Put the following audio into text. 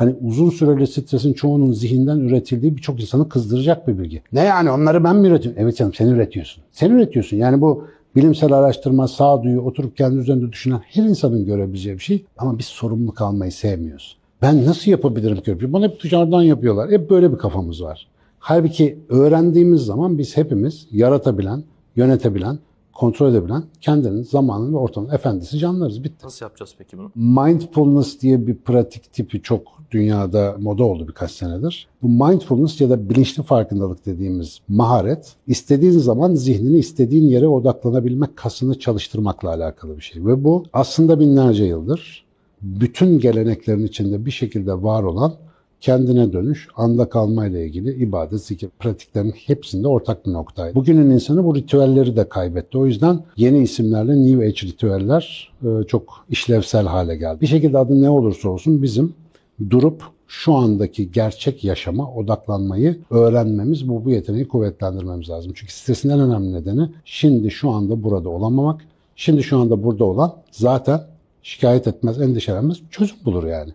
Hani uzun süreli stresin çoğunun zihinden üretildiği birçok insanı kızdıracak bir bilgi. Ne yani onları ben mi üretiyorum? Evet canım sen üretiyorsun. Sen üretiyorsun. Yani bu bilimsel araştırma, sağduyu, oturup kendi üzerinde düşünen her insanın görebileceği bir şey. Ama biz sorumluluk almayı sevmiyoruz. Ben nasıl yapabilirim köprüyü? Bana hep dışarıdan yapıyorlar. Hep böyle bir kafamız var. Halbuki öğrendiğimiz zaman biz hepimiz yaratabilen, yönetebilen, kontrol edebilen, kendinin, zamanın ve ortamın efendisi canlarız. Bitti. Nasıl yapacağız peki bunu? Mindfulness diye bir pratik tipi çok dünyada moda oldu birkaç senedir. Bu mindfulness ya da bilinçli farkındalık dediğimiz maharet, istediğin zaman zihnini istediğin yere odaklanabilmek kasını çalıştırmakla alakalı bir şey. Ve bu aslında binlerce yıldır bütün geleneklerin içinde bir şekilde var olan kendine dönüş, anda kalmayla ilgili ibadet, zikir pratiklerin hepsinde ortak bir noktaydı. Bugünün insanı bu ritüelleri de kaybetti. O yüzden yeni isimlerle New Age ritüeller e, çok işlevsel hale geldi. Bir şekilde adı ne olursa olsun bizim durup şu andaki gerçek yaşama odaklanmayı öğrenmemiz, bu, bu yeteneği kuvvetlendirmemiz lazım. Çünkü stresin en önemli nedeni şimdi şu anda burada olamamak. Şimdi şu anda burada olan zaten şikayet etmez, endişelenmez, çözüm bulur yani.